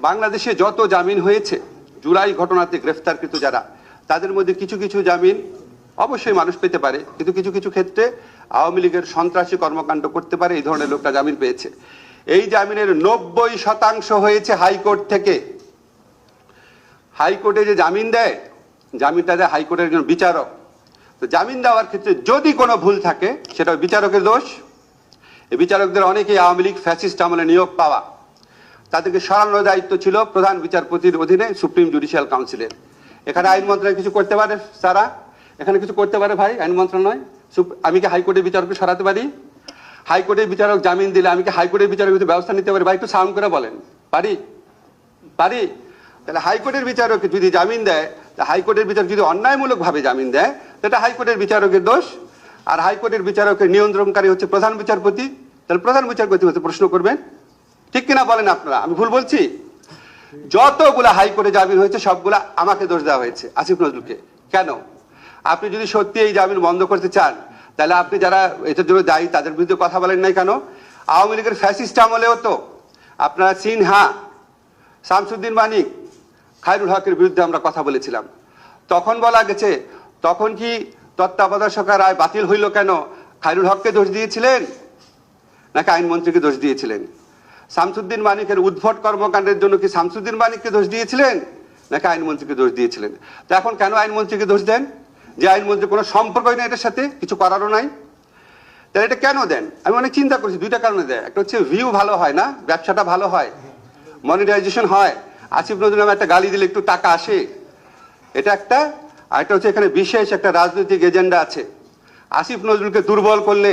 বাংলাদেশে যত জামিন হয়েছে, জুলাই ঘটনাতে গ্রেফতারকৃত যারা, তাদের মধ্যে কিছু কিছু জামিন অবশ্যই মানুষ পেতে পারে। কিন্তু কিছু কিছু ক্ষেত্রে আওয়ামী লীগের সন্ত্রাসী কর্মকাণ্ড করতে পারে, এই ধরনের লোকটা জামিন পেয়েছে। এই জামিনের নব্বই শতাংশ হয়েছে হাইকোর্ট থেকে। হাইকোর্টে যে জামিন দেয়, জামিনটা দেয় হাইকোর্টের একজন বিচারক। তো জামিন দেওয়ার ক্ষেত্রে যদি কোনো ভুল থাকে, সেটা বিচারকের দোষ। এই বিচারকদের অনেকেই আওয়ামী লীগ ফ্যাসিস্ট আমলে নিয়োগ পাওয়া। তাদেরকে সরানোর দায়িত্ব ছিল প্রধান বিচারপতির অধীনে সুপ্রিম জুডিশিয়াল কাউন্সিলের এখানে আইন মন্ত্রণালয় কিছু করতে পারে, সারা? এখানে কিছু করতে পারে ভাই, আইন মন্ত্রণালয় আমি কি হাইকোর্টের বিচারককে সরাতে পারি? হাইকোর্টের বিচারক জামিন দিলে আমি কি হাইকোর্টের বিচারক ব্যবস্থা নিতে পারি? ভাই, একটু সাউন্ড করে বলেন। পারি? পারি? তাহলে হাইকোর্টের বিচারক যদি জামিন দেয়, তা হাইকোর্টের বিচারক যদি অন্যায়মূলকভাবে জামিন দেয় সেটা হাইকোর্টের বিচারকের দোষ। আর হাইকোর্টের বিচারকের নিয়ন্ত্রণকারী হচ্ছে প্রধান বিচারপতি। তাহলে প্রধান বিচারপতি হতে প্রশ্ন করবেন। ঠিক কিনা বলেন আপনারা, আমি ভুল বলছি? যতগুলা হাইকোর্টে জামিন হয়েছে, সবগুলা আমাকে দোষ দেওয়া হয়েছে, আসিফ নজরুলকে। কেন? আপনি যদি সত্যি এই জামিন বন্ধ করতে চান, তাহলে আপনি যারা এটার জন্য দায়ী, তাদের বিরুদ্ধে কথা বলেন নাই কেন? আওয়ামী লীগের ফ্যাসিস্ট আমলেও তো আপনারা সিনহা, শামসুদ্দিন মানিক, খায়রুল হকের বিরুদ্ধে আমরা কথা বলেছিলাম। তখন বলা গেছে, তখন কি তত্ত্বাবধায়ক সরকার রায় বাতিল হইল কেন? খায়রুল হককে দোষ দিয়েছিলেন? নাকি আইনমন্ত্রীকে দোষ দিয়েছিলেন? শামসুদ্দিন মানিকের উদ্ভট কর্মকাণ্ডের জন্য কি শামসুদ্দিন মানিককে দোষ দিয়েছিলেন? নাকি আইনমন্ত্রীকে দোষ দিয়েছিলেন? তো এখন কেন আইনমন্ত্রীকে দোষ দেন? যে আইনমন্ত্রী কোনো সম্পর্কই নেই এটার সাথে? কিছু করারও নাই? তাহলে এটা কেন দেন? আমি অনেক চিন্তা করছি, দুইটা কারণে দেয়। একটা হচ্ছে ভিউ ভালো হয় না, ব্যবসাটা ভালো হয় মনিটাইজেশন হয়। আসিফ নজরুল একটা গালি দিলে একটু টাকা আসে। এটা একটা। আর একটা হচ্ছে এখানে বিশেষ একটা রাজনৈতিক এজেন্ডা আছে। আসিফ নজরুলকে দুর্বল করলে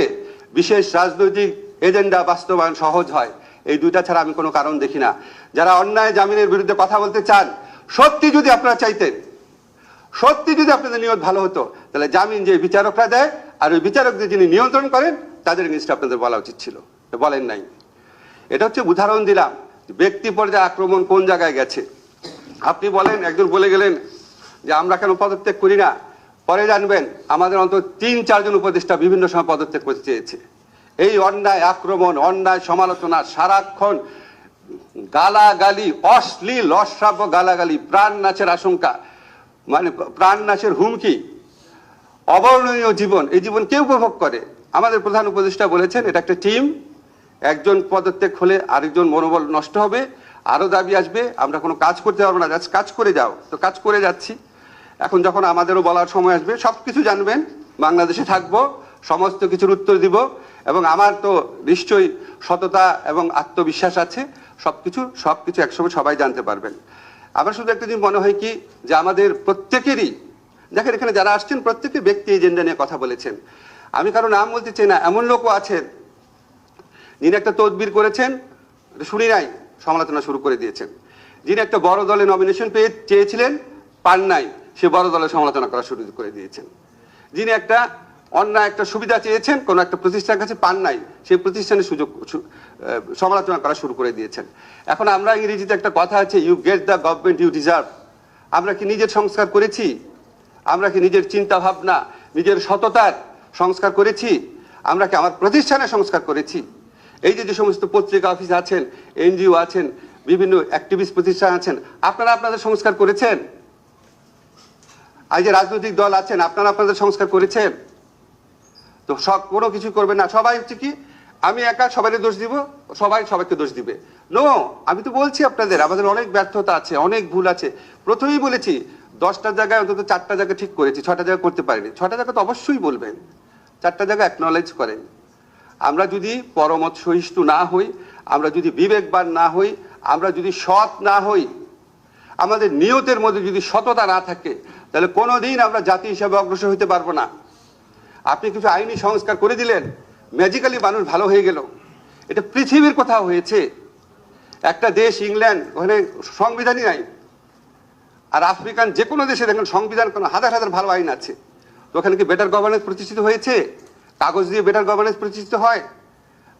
বিশেষ রাজনৈতিক এজেন্ডা বাস্তবায়ন সহজ হয়। এই দুইটা ছাড়া আমি কোনো কারণ দেখি না। যারা অন্যায় জামিনের বিরুদ্ধে কথা বলতে চান, সত্যি যদি আপনারা চাইতেন, সত্যি যদি আপনাদের নিয়ত ভালো হতো, তাহলে জামিন যে বিচারকরা দেয় আর ওই বিচারকদের যিনি নিয়ন্ত্রণ করেন, তাদের জিনিসটা আপনাদের বলা উচিত ছিল। বলেন নাই। এটা হচ্ছে উদাহরণ দিলাম ব্যক্তি পর্যায়ে আক্রমণ কোন জায়গায় গেছে। আপনি বলেন, একজন বলে গেলেন যে, আমরা কেন পদত্যাগ করি না? পরে জানবেন, আমাদের অন্তত তিন, চারজন উপদেষ্টা বিভিন্ন সময় পদত্যাগ করতে চেয়েছে। এই অন্যায় আক্রমণ, অন্যায় সমালোচনা সারাক্ষণ গালাগালি, অশ্লীল, অশ্রাব্য গালাগালি, প্রাণ নাচের আশঙ্কা। মানে প্রাণ নাচের হুমকি। অবর্ণনীয় জীবন, এই জীবন কেউ উপভোগ করে? আমাদের প্রধান উপদেষ্টা বলেছেন, এটা একটা টিম। একজন পদত্যাগ হলে আরেকজন মনোবল নষ্ট হবে আরও দাবি আসবে, আমরা কোনো কাজ করতে পারব না কাজ করে যাও। তো কাজ করে যাচ্ছি। এখন যখন আমাদেরও বলার সময় আসবে সব কিছু জানবেন। বাংলাদেশে থাকব, সমস্ত কিছুর উত্তর দিব। এবং আমার তো নিশ্চয়ই সততা এবং আত্মবিশ্বাস আছে, সবকিছু সবকিছু একসময় সবাই জানতে পারবেন। আমার শুধু একটা জিনিস মনে হয় কি, যে আমাদের প্রত্যেকেরই, দেখেন এখানে যারা আসছেন প্রত্যেকে ব্যক্তি এজেন্ডা নিয়ে কথা বলেছেন। আমি কারও নাম বলতে চাই না, এমন লোকও আছেন। যিনি একটা তদবির করেছেন শুনি নাই, সমালোচনা শুরু করে দিয়েছেন। যিনি একটা বড় দলে নমিনেশন পেয়ে, চেয়েছিলেন, পান নাই, সে বড় দলের সমালোচনা করা শুরু করে দিয়েছেন। যিনি একটা অন্য একটা সুবিধা চেয়েছেন, কোনো একটা প্রতিষ্ঠানের কাছে পান নাই, সেই প্রতিষ্ঠানের সুযোগ সমালোচনা করা শুরু করে দিয়েছেন। এখন আমরা ইংরেজিতে একটা কথা আছে you get the government you deserve আমরা কি নিজের সংস্কার করেছি? আমরা কি নিজের চিন্তা ভাবনা নিজের সততার সংস্কার করেছি? আমরা কি আমার প্রতিষ্ঠানের সংস্কার করেছি? এই যে যে সমস্ত পত্রিকা অফিস আছেন, এনজিও আছেন, বিভিন্ন অ্যাক্টিভিস্ট প্রতিষ্ঠান আছেন, আপনারা আপনাদের সংস্কার করেছেন? আর যে রাজনৈতিক দল আছেন, আপনারা আপনাদের সংস্কার করেছেন? তো সব, কোনো কিছু করবে না। সবাই হচ্ছে কি, আমি একা সবাইকে দোষ দিব, সবাই সবাইকে দোষ দিবে। নো আমি তো বলছি আপনাদের, আমাদের অনেক ব্যর্থতা আছে, অনেক ভুল আছে। প্রথমেই বলেছি, দশটা জায়গায় অন্তত চারটা জায়গা ঠিক করেছি ছটা জায়গা করতে পারিনি। ছটা জায়গা তো অবশ্যই বলবেন, চারটা জায়গা অ্যাকনলেজ করেন। আমরা যদি পরমত সহিষ্ণু না হই, আমরা যদি বিবেকবান না হই, আমরা যদি সৎ না হই, আমাদের নিয়তের মধ্যে যদি সততা না থাকে, তাহলে কোনো দিন আমরা জাতি হিসাবে অগ্রসর হতে পারব না। আপনি কিছু আইনি সংস্কার করে দিলেন ম্যাজিক্যালি মানুষ ভালো হয়ে গেল। এটা পৃথিবীর কোথাও হয়েছে। একটা দেশ, ইংল্যান্ড, ওখানে সংবিধানই নাই। আর আফ্রিকান যে কোনো দেশে দেখেন সংবিধান কোনো হাজার হাজার ভালো আইন আছে। তো ওখানে কি বেটার গভর্নেন্স প্রতিষ্ঠিত হয়েছে? কাগজ দিয়ে বেটার গভর্নেন্স প্রতিষ্ঠিত হয়?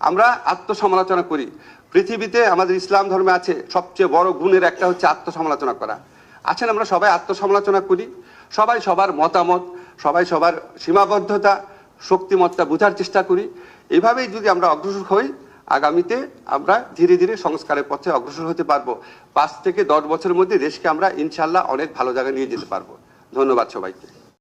আমরা আত্মসমালোচনা করি। পৃথিবীতে আমাদের ইসলাম ধর্মে আছে সবচেয়ে বড় গুণের একটা হচ্ছে আত্মসমালোচনা করা। আছেন আমরা সবাই আত্মসমালোচনা করি, সবাই সবার মতামত, সবাই সবার সীমাবদ্ধতা, শক্তিমত্তা বোঝার চেষ্টা করি। এভাবেই যদি আমরা অগ্রসর হই, আগামীতে আমরা ধীরে ধীরে সংস্কারের পথে অগ্রসর হতে পারব। পাঁচ থেকে দশ বছরের মধ্যে দেশকে আমরা ইনশাল্লাহ অনেক ভালো জায়গায় নিয়ে যেতে পারব। ধন্যবাদ সবাইকে।